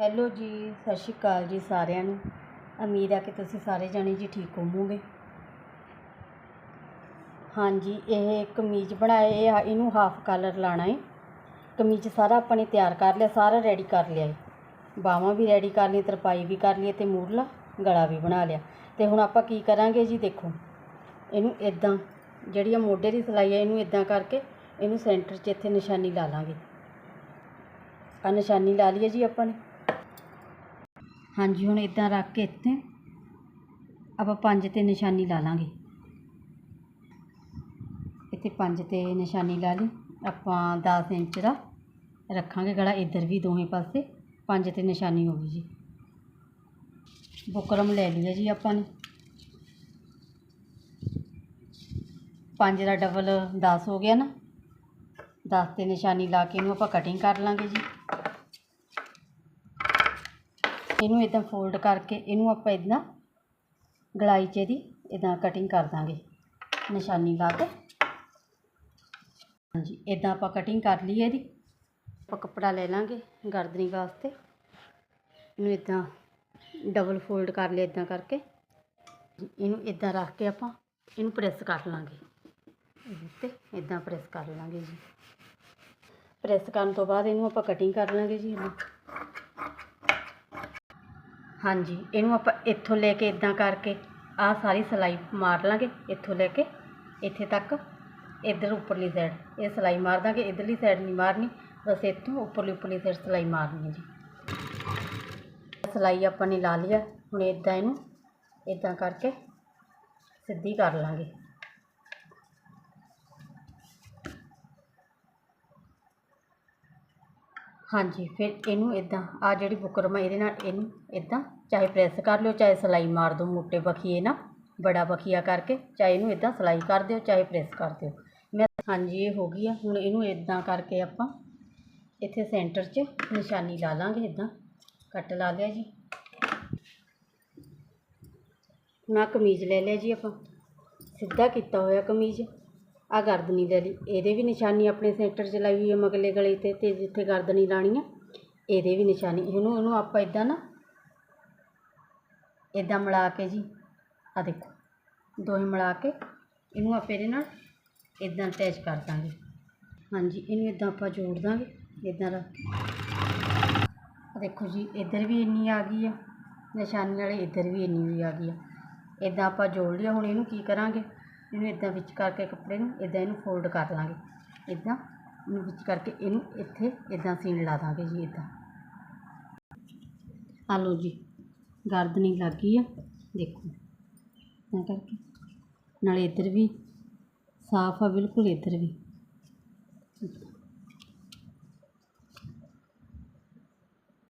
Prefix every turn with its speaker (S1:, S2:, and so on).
S1: Hello ਜੀ, ਸਤਿ ਸ਼੍ਰੀ ਅਕਾਲ ਜੀ ਸਾਰਿਆਂ ਨੂੰ। ਉਮੀਦ ਆ ਕਿ ਤੁਸੀਂ ਸਾਰੇ ਜਣੇ ਜੀ ਠੀਕ ਹੋਵੋਗੇ। ਹਾਂਜੀ, ਇਹ ਕਮੀਜ਼ ਬਣਾਏ, ਇਹ ਇਹਨੂੰ ਹਾਫ ਕਲਰ ਲਾਣਾ ਹੈ ਕਮੀਜ਼ ਸਾਰਾ ਆਪਾਂ ਨੇ ਤਿਆਰ ਕਰ ਲਿਆ, ਸਾਰਾ ਰੈਡੀ ਕਰ ਲਿਆ ਹੈ ਬਾਹਾਂ ਵੀ ਰੈਡੀ ਕਰ ਲਈਆਂ, ਤਰਪਾਈ ਵੀ ਕਰ ਲਈ ਤੇ ਮੂਰਲਾ ਗਲਾ ਵੀ ਬਣਾ ਲਿਆ। ਤੇ ਹੁਣ ਆਪਾਂ ਕੀ ਕਰਾਂਗੇ ਜੀ, ਦੇਖੋ। ਇਹਨੂੰ ਇਦਾਂ ਜਿਹੜੀ ਆ ਮੋਢੇ ਦੀ ਸਿਲਾਈ ਹੈ ਇਹਨੂੰ ਇਦਾਂ ਕਰਕੇ ਇਹਨੂੰ ਸੈਂਟਰ 'ਚ ਇੱਥੇ ਨਿਸ਼ਾਨੀ ਲਾ ਲਾਂਗੇ। ਆ ਨਿਸ਼ਾਨੀ ਲਾ ਲਈਏ ਜੀ ਆਪਾਂ ਨੇ। ਹਾਂਜੀ, ਹੁਣ ਇਦਾਂ ਰੱਖ ਕੇ ਇੱਥੇ ਆਪਾਂ ਪੰਜ ਤੇ ਨਿਸ਼ਾਨੀ ਲਾ ਲਾਂਗੇ। ਇੱਥੇ ਪੰਜ ਤੇ ਨਿਸ਼ਾਨੀ ਲਾ ਲਈ। ਆਪਾਂ 10 ਇੰਚ ਦਾ ਰੱਖਾਂਗੇ ਗਲਾ ਇੱਧਰ ਵੀ ਦੋਵੇਂ ਪਾਸੇ। ਪੰਜ ਤੇ ਨਿਸ਼ਾਨੀ ਹੋ ਗਈ ਜੀ। ਬੁਕਰਮ ਲੈ ਲਿਆ ਜੀ ਆਪਾਂ ਨੇ। ਪੰਜ ਦਾ ਡਬਲ 10 ਹੋ ਗਿਆ ਨਾ। 10 ਤੇ ਨਿਸ਼ਾਨੀ ਲਾ ਕੇ ਇਹਨੂੰ ਆਪਾਂ ਕਟਿੰਗ ਕਰ ਲਾਂਗੇ ਜੀ। ਇਹਨੂੰ ਇਦਾਂ ਫੋਲਡ ਕਰਕੇ ਇਹਨੂੰ ਆਪਾਂ ਇਦਾਂ ਗਲਾਈ 'ਚ ਇਹਦੀ ਇਦਾਂ ਕਟਿੰਗ ਕਰ ਦਾਂਗੇ, ਨਿਸ਼ਾਨੀ ਲਾ ਕੇ। ਹਾਂਜੀ ਇਦਾਂ ਆਪਾਂ ਕਟਿੰਗ ਕਰ ਲਈ ਇਹਦੀ। ਆਪਾਂ ਕੱਪੜਾ ਲੈ ਲਾਂਗੇ ਗਰਦਨੀ ਵਾਸਤੇ। ਇਹਨੂੰ ਇਦਾਂ ਡਬਲ ਫੋਲਡ ਕਰ ਲਿਆ ਇਦਾਂ ਕਰਕੇ। ਇਹਨੂੰ ਇਦਾਂ ਰੱਖ ਕੇ ਆਪਾਂ ਇਹਨੂੰ ਪ੍ਰੈਸ ਕਰ ਲਾਂਗੇ। ਇਹਦੇ ਉੱਤੇ ਇਦਾਂ ਪ੍ਰੈਸ ਕਰ ਲਾਂਗੇ ਜੀ। ਪ੍ਰੈਸ ਕਰਨ ਤੋਂ ਬਾਅਦ ਇਹਨੂੰ ਆਪਾਂ ਕਟਿੰਗ ਕਰ ਲਾਂਗੇ ਜੀ ਇਹਨੂੰ। ਹਾਂਜੀ, ਇਹਨੂੰ ਆਪਾਂ ਇੱਥੋਂ ਲੈ ਕੇ ਇਦਾਂ ਕਰਕੇ ਆਹ ਸਾਰੀ ਸਿਲਾਈ ਮਾਰ ਲਾਂਗੇ, ਇੱਥੋਂ ਲੈ ਕੇ, ਇੱਥੇ ਤੱਕ, ਇੱਧਰ ਉੱਪਰਲੀ ਸਾਈਡ ਇਹ ਸਿਲਾਈ ਮਾਰ ਦਾਂਗੇ, ਇੱਧਰਲੀ ਸਾਈਡ ਨਹੀਂ ਮਾਰਨੀ, ਬਸ ਇੱਥੋਂ ਉੱਪਰਲੀ ਉੱਪਰਲੀ ਸਾਈਡ ਸਿਲਾਈ ਮਾਰਨੀ ਹੈ ਜੀ। ਸਿਲਾਈ ਆਪਾਂ ਨੇ ਲਾ ਲਿਆ, ਹੁਣ ਇਦਾਂ ਇਹਨੂੰ ਇਦਾਂ ਕਰਕੇ ਸਿੱਧੀ ਕਰ ਲਾਂਗੇ। ਹਾਂਜੀ, ਫਿਰ ਇਹਨੂੰ ਇਦਾਂ ਆ ਜਿਹੜੀ ਬੁਕਰਮ ਹੈ ਇਹਦੇ ਨਾਲ ਇਹਨੂੰ ਇਦਾਂ ਚਾਹੇ ਪ੍ਰੈਸ ਕਰ ਲਿਓ, ਚਾਹੇ ਸਿਲਾਈ ਮਾਰ ਦਿਓ ਮੋਟੇ ਬਖੀਏ ਨਾ ਬੜਾ ਬਖੀਆ ਕਰਕੇ, ਚਾਹੇ ਇਹਨੂੰ ਇਦਾਂ ਸਿਲਾਈ ਕਰ ਦਿਓ, ਚਾਹੇ ਪ੍ਰੈਸ ਕਰ ਦਿਓ। ਮੈਂ, ਹਾਂਜੀ, ਇਹ ਹੋ ਗਈ ਆ, ਹੁਣ ਇਹਨੂੰ ਇਦਾਂ ਕਰਕੇ ਆਪਾਂ ਇੱਥੇ ਸੈਂਟਰ 'ਚ ਨਿਸ਼ਾਨੀ ਲਾ ਲਾਂਗੇ ਇਦਾਂ ਕੱਟ ਲਾ ਲਿਆ ਜੀ। ਹੁਣ ਆਹ ਕਮੀਜ਼ ਲੈ ਲਿਆ ਜੀ ਆਪਾਂ। ਸਿੱਧਾ ਕੀਤਾ ਹੋਇਆ ਕਮੀਜ਼। ਆ ਗਰਦਨੀ ਲੈ ਲਈ। ਇਹਦੇ ਵੀ ਨਿਸ਼ਾਨੀ ਆਪਣੇ ਸੈਂਟਰ 'ਚ ਲਾਈ ਹੋਈ ਹੈ ਮਗਲੇ ਗਲੇ ਤੇ ਅਤੇ ਜਿੱਥੇ ਗਰਦਨੀ ਲਾਣੀ ਆ, ਇਹਦੇ ਵੀ ਨਿਸ਼ਾਨੀ। ਇਹਨੂੰ ਇਹਨੂੰ ਆਪਾਂ ਇਦਾਂ ਨਾ ਇਦਾਂ ਮਿਲਾ ਕੇ ਜੀ ਆ ਦੇਖੋ ਦੋਹੇ ਮਿਲਾ ਕੇ ਇਹਨੂੰ ਆਪਾਂ ਇਹਦੇ ਨਾਲ ਇਦਾਂ ਅਟੈਚ ਕਰ ਦਾਂਗੇ। ਹਾਂਜੀ, ਇਹਨੂੰ ਇਦਾਂ ਆਪਾਂ ਜੋੜ ਦਾਂਗੇ ਇਦਾਂ ਦਾ ਦੇਖੋ ਜੀ, ਇੱਧਰ ਵੀ ਇੰਨੀ ਆ ਗਈ ਆ, ਨਿਸ਼ਾਨੀ ਵਾਲੇ ਇੱਧਰ ਵੀ ਇੰਨੀ ਵੀ ਆ ਗਈ ਆ। ਇਦਾਂ ਆਪਾਂ ਜੋੜ ਲਿਆ, ਹੁਣ ਇਹਨੂੰ ਕੀ ਕਰਾਂਗੇ? ਇਹਨੂੰ ਇੱਦਾਂ ਵਿੱਚ ਕਰਕੇ ਕੱਪੜੇ ਨੂੰ ਇੱਦਾਂ ਇਹਨੂੰ ਫੋਲਡ ਕਰ ਲਾਂਗੇ। ਇੱਦਾਂ ਇਹਨੂੰ ਵਿੱਚ ਕਰਕੇ ਇਹਨੂੰ ਇੱਥੇ ਇੱਦਾਂ ਸੀਨ ਲਾ ਦਾਂਗੇ ਜੀ ਇੱਦਾਂ ਆ ਲਓ ਜੀ ਗਰਦਨੀ ਲੱਗ ਗਈ ਆ, ਦੇਖੋ। ਤਾਂ ਕਰਕੇ। ਨਾਲੇ ਇੱਧਰ ਵੀ, ਸਾਫ਼ ਆ, ਬਿਲਕੁਲ ਇੱਧਰ ਵੀ।